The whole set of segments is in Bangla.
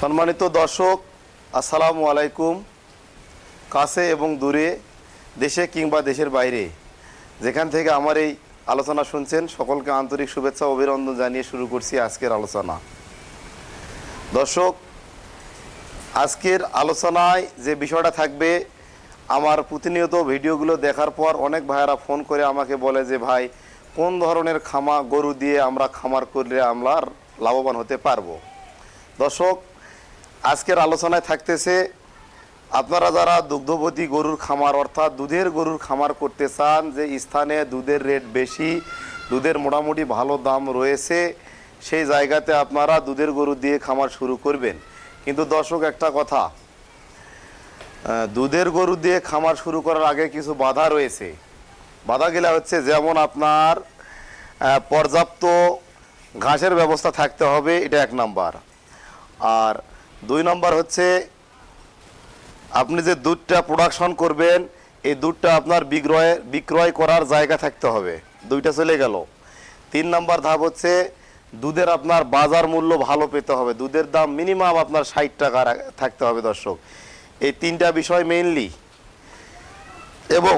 সম্মানিত দর্শক, আসসালামু আলাইকুম। কাছে এবং দূরে, দেশে কিংবা দেশের বাইরে, যেখান থেকে আমার এই আলোচনা শুনছেন, সকলকে আন্তরিক শুভেচ্ছা অভিনন্দন জানিয়ে শুরু করছি আজকের আলোচনা। দর্শক, আজকের আলোচনায় যে বিষয়টা থাকবে, আমার প্রতিনিয়ত ভিডিওগুলো দেখার পর অনেক ভাইয়েরা ফোন করে আমাকে বলে যে, ভাই, কোন ধরনের খামা গরু দিয়ে আমরা খামার করলে আমরা লাভবান হতে পারব? দর্শক আজকের আলোচনায় থাকতেছে, আপনারা যারা দুগ্ধবতী গরুর খামার, অর্থাৎ দুধের গরুর খামার করতে চান, যে স্থানে দুধের রেট বেশি, দুধের মোটামুটি ভালো দাম রয়েছে, সেই জায়গাতে আপনারা দুধের গরু দিয়ে খামার শুরু করবেন। কিন্তু দর্শক, একটা কথা দুধের গরু দিয়ে খামার শুরু করার আগে কিছু বাধা রয়েছে। বাধাগুলা হচ্ছে যেমন আপনার পর্যাপ্ত ঘাসের ব্যবস্থা থাকতে হবে, এটা এক নাম্বার। আর দুই নম্বর হচ্ছে, আপনি যে দুধটা প্রোডাকশন করবেন, এই দুধটা আপনার বিক্রয় বিক্রয় করার জায়গা থাকতে হবে। দুইটা চলে গেল। তিন নম্বর ধাপ হচ্ছে, দুধের আপনার বাজার মূল্য ভালো পেতে হবে। দুধের দাম মিনিমাম আপনার ষাট টাকা থাকতে হবে দর্শক। এই তিনটা বিষয় মেইনলি এবং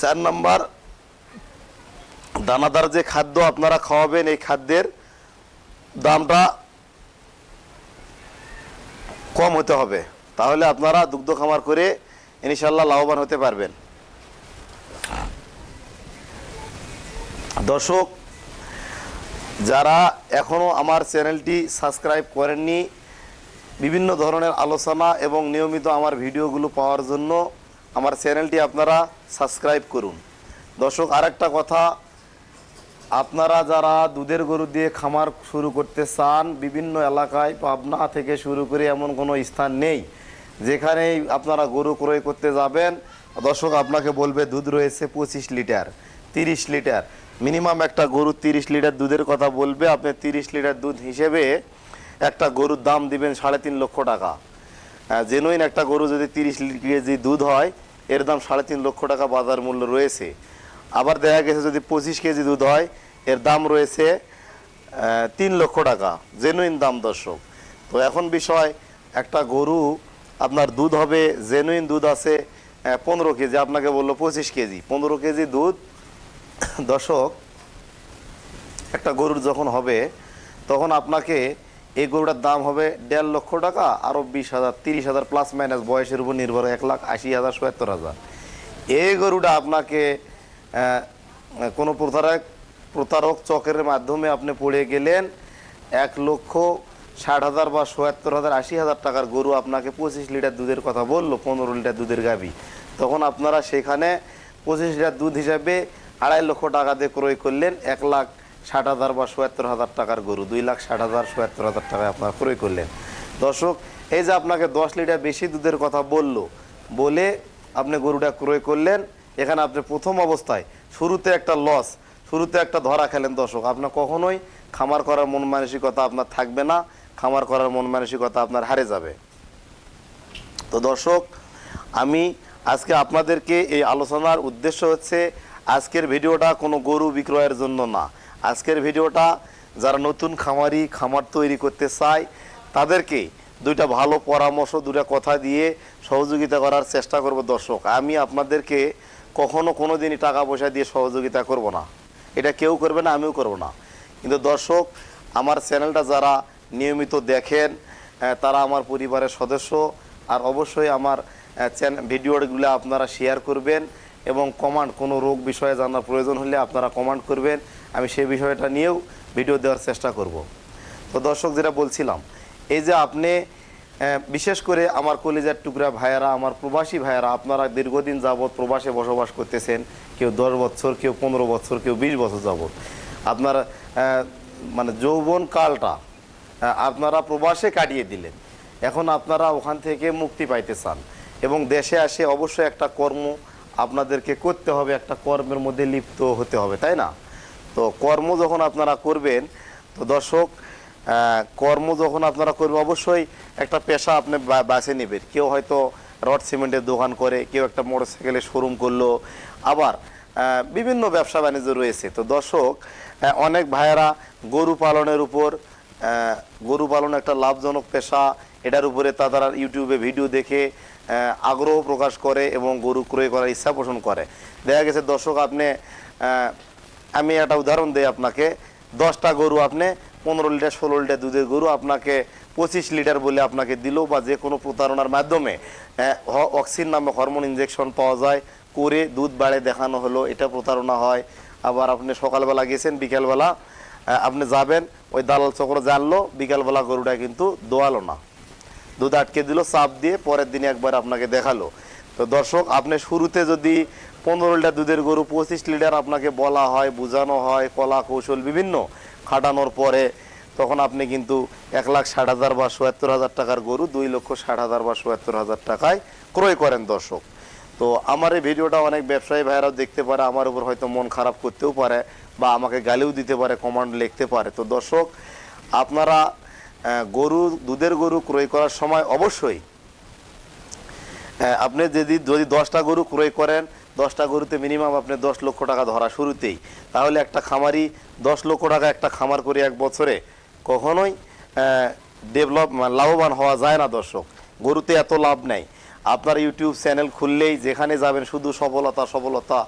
চার নম্বর, দানাদার যে খাদ্য আপনারা খাওয়াবেন, এই খাদ্যের দামটা কম হতে হবে। তাহলে আপনারা দুগ্ধ খামার করে ইনশাল্লাহ লাভবান হতে পারবেন। দর্শক, যারা এখনও আমার চ্যানেলটি সাবস্ক্রাইব করেননি, বিভিন্ন ধরনের আলোচনা এবং নিয়মিত আমার ভিডিওগুলো পাওয়ার জন্য আমার চ্যানেলটি আপনারা সাবস্ক্রাইব করুন। দর্শক, আরেকটা কথা আপনারা যারা দুধের গরু দিয়ে খামার শুরু করতে চান, বিভিন্ন এলাকায় পাবনা থেকে শুরু করে এমন কোনো স্থান নেই যেখানেই আপনারা গরু ক্রয় করতে যাবেন। দর্শক, আপনাকে বলবে দুধ রয়েছে পঁচিশ লিটার, তিরিশ লিটার। মিনিমাম একটা গরু তিরিশ লিটার দুধের কথা বলবে। আপনি তিরিশ লিটার দুধ হিসেবে একটা গরুর দাম দিবেন সাড়ে তিন লক্ষ টাকা। জেনুইন একটা গরু যদি তিরিশ কেজি দুধ হয়, এর দাম সাড়ে তিন লক্ষ টাকা বাজার মূল্য রয়েছে। আবার দেখা গেছে যদি পঁচিশ কেজি দুধ হয় এর দাম রয়েছে তিন লক্ষ টাকা জেনুইন দাম দর্শক। তো এখন বিষয়, একটা গরু আপনার দুধ হবে জেনুইন দুধ আছে পনেরো কেজি, আপনাকে বলল পঁচিশ কেজি, পনেরো কেজি দুধ। দর্শক, একটা গরুর যখন হবে, তখন আপনাকে এই গরুটার দাম হবে দেড় লক্ষ টাকা আরও বিশ হাজার, তিরিশ হাজার প্লাস মাইনাস বয়সের উপর নির্ভর এক লাখ আশি হাজার, সত্তর হাজার। এই গরুটা আপনাকে কোনো প্রতারক প্রতারক চকের মাধ্যমে আপনি পড়ে গেলেন এক লক্ষ ষাট হাজার বা সত্তর হাজার, আশি হাজার টাকার গরু আপনাকে পঁচিশ লিটার দুধের কথা বলল, পনেরো লিটার দুধের গাবি তখন আপনারা সেখানে পঁচিশ লিটার দুধ হিসাবে আড়াই লক্ষ টাকা দিয়ে ক্রয় করলেন, এক লাখ ষাট হাজার বা সত্তর হাজার টাকার গরু, দুই লাখ ষাট হাজার, সত্তর হাজার টাকায় আপনারা ক্রয় করলেন। দর্শক, এই যে আপনাকে দশ লিটার বেশি দুধের কথা বলল, বলে আপনি গরুটা ক্রয় করলেন, এখানে আপনি প্রথম অবস্থায়, শুরুতে একটা লস শুরুতে একটা ধরা খেলেন দর্শক। আপনার কখনোই খামার করার মন মানসিকতা আপনার থাকবে না, খামার করার মন মানসিকতা আপনার হারে যাবে। তো দর্শক, আমি আজকে আপনাদেরকে এই আলোচনার উদ্দেশ্য হচ্ছে, আজকের ভিডিওটা কোনো গরু বিক্রয়ের জন্য না। আজকের ভিডিওটা যারা নতুন খামারি, খামার তৈরি করতে চায়, তাদেরকে দুইটা ভালো পরামর্শ দুটা কথা দিয়ে সহযোগিতা করার চেষ্টা করব দর্শক। আমি আপনাদেরকে কখনো কোনো দিনই টাকা পয়সা দিয়ে সহযোগিতা করব না। এটা কেউ করবে না, আমিও করব না। কিন্তু দর্শক, আমার চ্যানেলটা যারা নিয়মিত দেখেন তারা আমার পরিবারের সদস্য, আর অবশ্যই আমার ভিডিওগুলো আপনারা শেয়ার করবেন এবং কমান্ড কোনো রোগ বিষয়ে জানার প্রয়োজন হলে আপনারা কমান্ড করবেন। আমি সেই বিষয়টা নিয়েও ভিডিও দেওয়ার চেষ্টা করব। তো দর্শক, যেটা বলছিলাম, এই যে আপনি বিশেষ করে আমার কলিজার টুকরা ভাইয়েরা, আমার প্রবাসী ভাইয়েরা, আপনারা দীর্ঘদিন যাবৎ প্রবাসে বসবাস করতেছেন কেউ দশ বছর, কেউ পনেরো বছর, কেউ বিশ বছর যাবৎ আপনার মানে যৌবন কালটা আপনারা প্রবাসে কাটিয়ে দিলেন। এখন আপনারা ওখান থেকে মুক্তি পাইতে চান এবং দেশে আসে অবশ্যই একটা কর্ম আপনাদেরকে করতে হবে, একটা কর্মের মধ্যে লিপ্ত হতে হবে, তাই না? তো কর্ম যখন আপনারা করবেন, তো দর্শক কর্ম যখন আপনারা করবেন, অবশ্যই একটা পেশা আপনি বাছে নেবেন। কেউ হয়তো রড সিমেন্টের দোকান করে, কেউ একটা মোটর মোটরসাইকেলের শোরুম করল। আবার বিভিন্ন ব্যবসা বাণিজ্য রয়েছে। তো দর্শক অনেক ভাইয়েরা গরু পালনের উপর গরু পালন একটা লাভজনক পেশা। এটার উপরে তারা ইউটিউবে ভিডিও দেখে আগ্রহ প্রকাশ করে এবং গরু ক্রয় করার ইচ্ছা পোষণ করে। দেখা গেছে, দর্শক, আপনি আমি একটা উদাহরণ দিই আপনাকে। দশটা গরু আপনি, পনেরো লিটার, ষোলো লিটার দুধের গরু আপনাকে পঁচিশ লিটার বলে আপনাকে দিল বা যে কোনো প্রতারণার মাধ্যমে অক্সিন নামে হরমোন ইনজেকশন পাওয়া যায়, করে দুধ বাড়ে দেখানো হলো, এটা প্রতারণা হয়। আবার আপনি সকালবেলা গেছেন, বিকালবেলা আপনি যাবেন, ওই দালাল চক্র জানলো, বিকালবেলা গরুটা কিন্তু দোয়ালো না। দুধ আটকে দিল, চাপ দিয়ে পরের দিনে একবার আপনাকে দেখাল। তো দর্শক, আপনি শুরুতে যদি পনেরো লিটার দুধের গরু পঁচিশ লিটার আপনাকে বলা হয়, বোঝানো হয়, কলা কৌশল বিভিন্ন, খাটানোর পরে তখন আপনি কিন্তু এক লাখ ষাট হাজার বা সোয়াত্তর হাজার টাকার গরু, দুই লক্ষ ষাট হাজার বা সোয়াত্তর হাজার টাকায় ক্রয় করেন দর্শক। তো আমার এই ভিডিওটা অনেক ব্যবসায়ী ভাইয়েরাও দেখতে পারে, আমার উপর হয়তো মন খারাপ করতেও পারে বা আমাকে গালিও দিতে পারে কমান্ড লিখতে পারে। তো দর্শক, আপনারা গরু, দুধের গরু ক্রয় করার সময় অবশ্যই আপনি যদি যদি দশটা গরু ক্রয় করেন, দশটা গরুতে মিনিমাম আপনি দশ লক্ষ টাকা ধরা শুরুতেই। তাহলে একটা খামারি দশ লক্ষ টাকা একটা খামার করে এক বছরে কখনোই ডেভেলপ লাভবান হওয়া যায় না দর্শক। গরুতে এত লাভ নেই। আপনার ইউটিউব চ্যানেল খুললেই যেখানে যাবেন শুধু সফলতা সফলতা,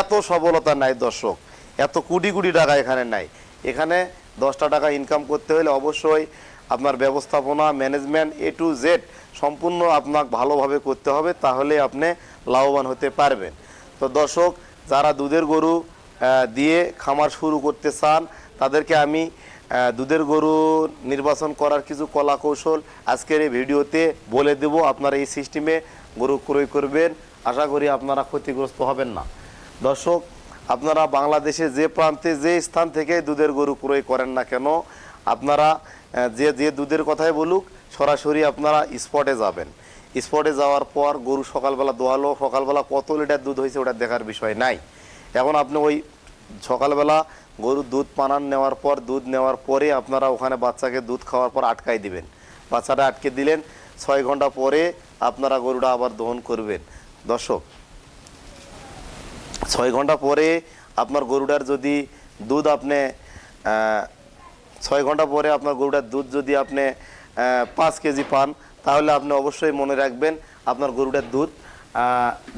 এত সফলতা নাই দর্শক। এত কোটি কোটি টাকা এখানে নাই। এখানে দশটা টাকা ইনকাম করতে হলে অবশ্যই আপনার ব্যবস্থাপনা ম্যানেজমেন্ট এ টু জেড সম্পূর্ণ আপনাকে ভালোভাবে করতে হবে, তাহলে আপনি লাভবান হতে পারবেন। তো দর্শক, যারা দুধের গরু দিয়ে খামার শুরু করতে চান, তাদেরকে আমি দুধের গরু নির্বাচন করার কিছু কলা কৌশল আজকের এই ভিডিওতে বলে দেব। আপনারা এই সিস্টেমে গরু ক্রয় করবেন। আশা করি আপনারা ক্ষতিগ্রস্ত হবেন না। দর্শক, আপনারা বাংলাদেশে যে প্রান্তে, যে স্থান থেকে দুধের গরু ক্রয় করেন না কেন, আপনারা যে যে দুধের কথাই বলুক, সরাসরি আপনারা স্পটে যাবেন। স্পটে যাওয়ার পর গরু সকালবেলা দোয়ালো, সকালবেলা কত লিটার দুধ হয়েছে ওটা দেখার বিষয় নাই। এখন আপনি ওই সকালবেলা গরুর দুধ পানান নেওয়ার পর, দুধ নেওয়ার পরে আপনারা ওখানে বাচ্চাকে দুধ খাওয়ার পর আটকাই দিবেন। বাচ্চাটা আটকে দিলেন, ছয় ঘণ্টা পরে আপনারা গরুটা আবার দহন করবেন। দর্শক, ছয় ঘণ্টা পরে আপনার গরুটার যদি দুধ আপনি ছয় ঘণ্টা পরে আপনার গরুটার দুধ যদি আপনি পাঁচ কেজি পান, তাহলে আপনি অবশ্যই মনে রাখবেন আপনার গরুটার দুধ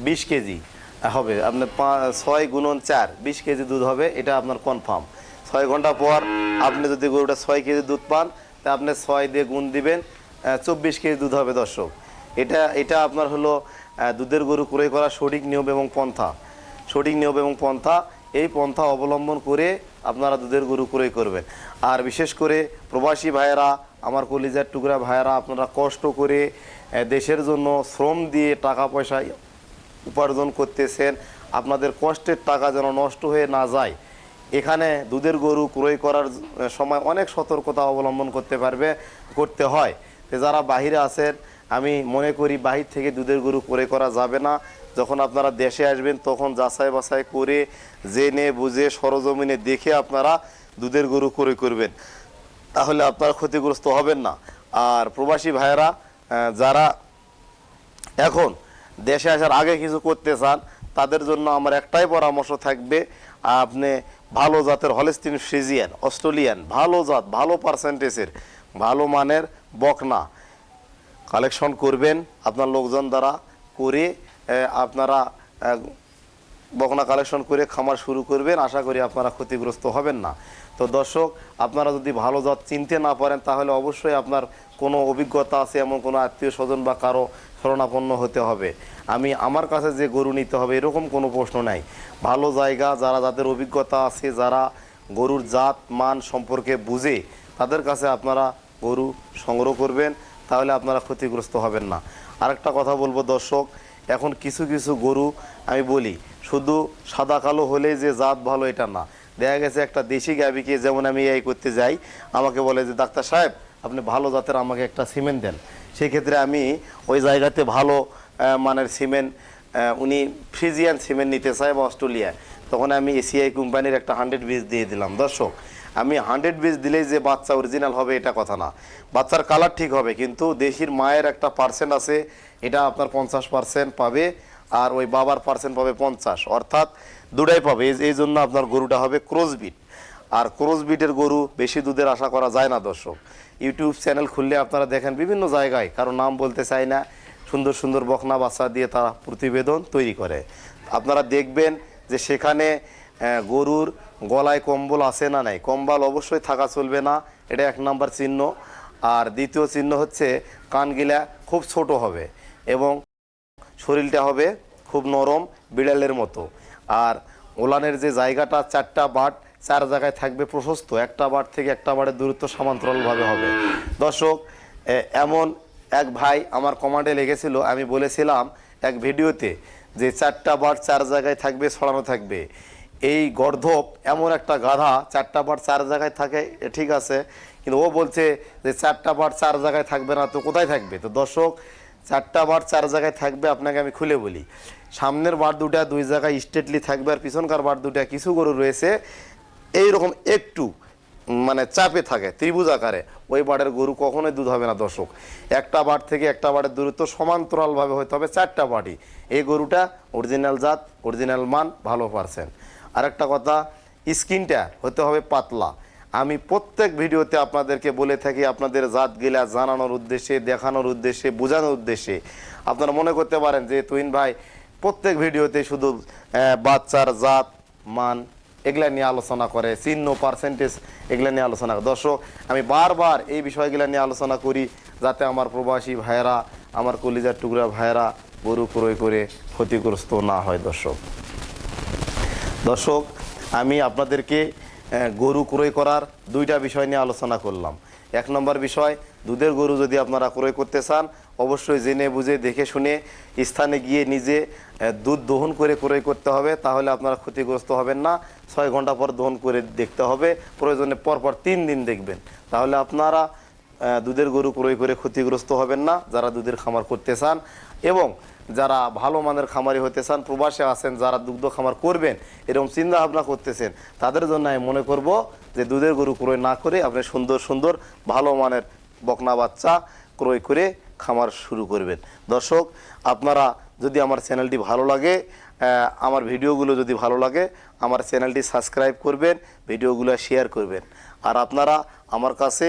বিশ কেজি। হবে, আপনার ছয় গুণন চার, বিশ কেজি দুধ হবে, এটা আপনার কনফার্ম ছয় ঘণ্টা পর আপনি যদি গরুটা ছয় কেজি দুধ পান, তা আপনি ছয় দিয়ে গুণ দিবেন চব্বিশ কেজি দুধ হবে দর্শক। এটা এটা আপনার হলো দুধের গরু ক্রয় করা সঠিক নিয়ম এবং পন্থা। সঠিক নিয়ম এবং পন্থা, এই পন্থা অবলম্বন করে আপনারা দুধের গরু ক্রয় করবেন। আর বিশেষ করে প্রবাসী ভাইয়েরা, আমার কলিজার টুকরা ভাইয়েরা, আপনারা কষ্ট করে দেশের জন্য শ্রম দিয়ে টাকা পয়সা উপার্জন করতেছেন, আপনাদের কষ্টের টাকা যেন নষ্ট হয়ে না যায়। এখানে দুধের গরু ক্রয় করার সময় অনেক সতর্কতা অবলম্বন করতে পারবে, করতে হয়। যারা বাহিরে আছেন, আমি মনে করি বাহির থেকে দুধের গরু ক্রয় করা যাবে না। যখন আপনারা দেশে আসবেন, তখন যাচাই বাছাই করে জেনে বুঝে সরজমিনে দেখে আপনারা দুধের গরু ক্রয় করবেন। তাহলে আপনারা ক্ষতিগ্রস্ত হবেন না। আর প্রবাসী ভাইয়েরা যারা এখন দেশে আসার আগে কিছু করতে চান, তাদের জন্য আমার একটাই পরামর্শ থাকবে, আপনি ভালো জাতের হলেস্টিন ফ্রিজিয়ান, অস্ট্রেলিয়ান, ভালো জাত, ভালো পার্সেন্টেজের ভালো মানের বকনা কালেকশন করবেন আপনার লোকজন দ্বারা করে আপনারা বকনা কালেকশন করে খামার শুরু করবেন। আশা করি আপনারা ক্ষতিগ্রস্ত হবেন না। তো দর্শক, আপনারা যদি ভালো জাত চিনতে না পারেন, তাহলে অবশ্যই আপনার কোনো অভিজ্ঞতা আছে, এমন কোনো আত্মীয় স্বজন বা কারও শরণাপন্ন হতে হবে। আমি আমার কাছে যে গরু নিতে হবে, এরকম কোনো প্রশ্ন নাই। ভালো জায়গা, যারা যাদের অভিজ্ঞতা আছে, যারা গরুর জাত, মান সম্পর্কে বুঝে, তাদের কাছে আপনারা গরু সংগ্রহ করবেন, তাহলে আপনারা ক্ষতিগ্রস্ত হবেন না। আরেকটা কথা বলব দর্শক, এখন কিছু কিছু গরু আমি বলি, শুধু সাদা কালো হলে যে জাত ভালো, এটা না। দেখা গেছে একটা দেশি গাবিকে যেমন আমি এই করতে যাই, আমাকে বলে যে, ডাক্তার সাহেব, আপনি ভালো জাতের আমাকে একটা সিমেন্ট দেন। সেই ক্ষেত্রে আমি ওই জায়গাতে ভালো মানের সিমেন্ট উনি ফ্রিজিয়ান সিমেন্ট নিতে চায় বা অস্ট্রেলিয়া। তখন আমি এসিআই কোম্পানির একটা হান্ড্রেড বীজ দিয়ে দিলাম। দর্শক, আমি হান্ড্রেড বীজ দিলেই যে বাচ্চা অরিজিনাল হবে, এটা কথা না। বাচ্চার কালার ঠিক হবে, কিন্তু দেশির মায়ের একটা পার্সেন্ট আছে, এটা আপনার পঞ্চাশ পার্সেন্ট পাবে। আর ওই বাবার পার্সেন্ট পাবে পঞ্চাশ। অর্থাৎ দুটাই পাবে। এই- জন্য আপনার গরুটা হবে ক্রসবিট আর ক্রোজ বিটের গরু বেশি দুধের আশা করা যায় না, দর্শক। ইউটিউব চ্যানেল খুললে আপনারা দেখেন বিভিন্ন জায়গায়, কারও নাম বলতে চাই না, সুন্দর সুন্দর বকনা বাচ্চা দিয়ে তারা প্রতিবেদন তৈরি করে। আপনারা দেখবেন যে সেখানে গরুর গলায় কম্বল আছে না নাই? কম্বল অবশ্যই থাকা চলবে না, এটা এক নাম্বার চিহ্ন। আর দ্বিতীয় চিহ্ন হচ্ছে কানগিলা খুব ছোট হবে এবং শরীরটা হবে খুব নরম, বিড়ালের মতো। আর ওলানের যে জায়গাটা, চারটা বাট, চার জায়গায় থাকবে প্রশস্ত। একটা বাট থেকে একটা বাটের দূরত্ব সমান্তরালভাবে হবে। দর্শক এমন এক ভাই আমার কমান্ডে লেগেছিল। আমি বলেছিলাম এক ভিডিওতে যে চারটা বাট চার জায়গায় থাকবে, ছড়ানো থাকবে। এই গর্ধপ এমন একটা গাধা, চারটা বাট চার জায়গায় থাকে ঠিক আছে। কিন্তু ও বলছে যে চারটা বাট চার জায়গায় থাকবে না, তো কোথায় থাকবে? তো দর্শক চারটা বার চার জায়গায় থাকবে, আপনাকে আমি খুলে বলি। সামনের বার দুটা দুই জায়গায় স্টেটলি থাকবে আর পিছনকার বার দুটা কিছু গরু রয়েছে। এই রকম একটু মানে চাপে থাকে, ত্রিভুজ আকারে। ওই বাড়ের গরু কখনোই দুধ হবে না, দর্শক। একটা বাট থেকে একটা বাড়ের দূরত্ব সমান্তরালভাবে হতে হবে চারটা বাটি এই গরুটা অরিজিনাল জাত অরিজিনাল মান, ভালো পারছেন আর একটা কথা স্কিনটা হতে হবে পাতলা। আমি প্রত্যেক ভিডিওতে আপনাদেরকে বলে থাকি, আপনাদের জাতগুলা জানানোর উদ্দেশ্যে, দেখানোর উদ্দেশ্যে, বোঝানোর উদ্দেশ্যে। আপনারা মনে করতে পারেন যে তুহিন ভাই প্রত্যেক ভিডিওতে শুধু বাচ্চার জাত, মান এগুলা নিয়ে আলোচনা করে, চিহ্ন পার্সেন্টেজ এগুলা নিয়ে আলোচনা করে। দর্শক, আমি বারবার এই বিষয়গুলো নিয়ে আলোচনা করি যাতে আমার প্রবাসী ভাইয়েরা, আমার কলিজার টুকরা ভাইয়েরা গরু ক্রয় করে ক্ষতিগ্রস্ত না হয়। দর্শক দর্শক, আমি আপনাদেরকে গরু ক্রয় করার দুইটা বিষয় নিয়ে আলোচনা করলাম। এক নম্বর বিষয়, দুধের গরু যদি আপনারা ক্রয় করতে চান, অবশ্যই জেনে বুঝে দেখে শুনে স্থানে গিয়ে নিজে দুধ দহন করে ক্রয় করতে হবে, তাহলে আপনারা ক্ষতিগ্রস্ত হবেন না। ছয় ঘণ্টা পর দহন করে দেখতে হবে, প্রয়োজনে পরপর তিন দিন দেখবেন। তাহলে আপনারা দুধের গরু ক্রয় করে ক্ষতিগ্রস্ত হবেন না, যারা দুধের খামার করতে চান। এবং যারা ভালো মানের খামারি হতে চান, প্রবাসে আছেন, যারা দুগ্ধ খামার করবেন, এরকম চিন্তা ভাবনা করতেছেন, তাদের জন্য আমি মনে করব যে দুধের গরু ক্রয় না করে আপনি সুন্দর সুন্দর, ভালো মানের বকনা বাচ্চা ক্রয় করে খামার শুরু করবেন। দর্শক, আপনারা যদি আমার চ্যানেলটি ভালো লাগে আমার ভিডিওগুলো যদি ভালো লাগে, আমার চ্যানেলটি সাবস্ক্রাইব করবেন, ভিডিওগুলো শেয়ার করবেন। আর আপনারা আমার কাছে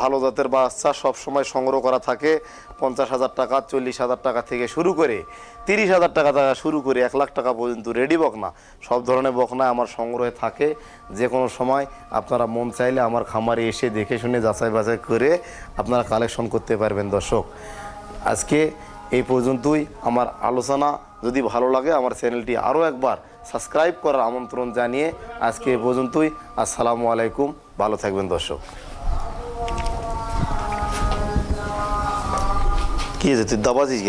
ভালো জাতের বাচ্চা সবসময় সংগ্রহ করা থাকে। পঞ্চাশ হাজার টাকা, চল্লিশ হাজার টাকা থেকে শুরু করে তিরিশ হাজার টাকা থেকে শুরু করে এক লাখ টাকা পর্যন্ত রেডি বকনা। সব ধরনের বকনা আমার সংগ্রহে থাকে। যে কোনো সময় আপনারা মন চাইলে আমার খামারে এসে দেখে শুনে যাচাই বাছাই করে আপনারা কালেকশন করতে পারবেন দর্শক। আজকে এই পর্যন্তই। আমার আলোচনা যদি ভালো লাগে আমার চ্যানেলটি আরও একবার সাবস্ক্রাইব করার আমন্ত্রণ জানিয়ে আজকে এই পর্যন্তই। আসসালামু আলাইকুম। ভালো থাকবেন দর্শক। কি হয়েছে? তুই দাবাজিস গে।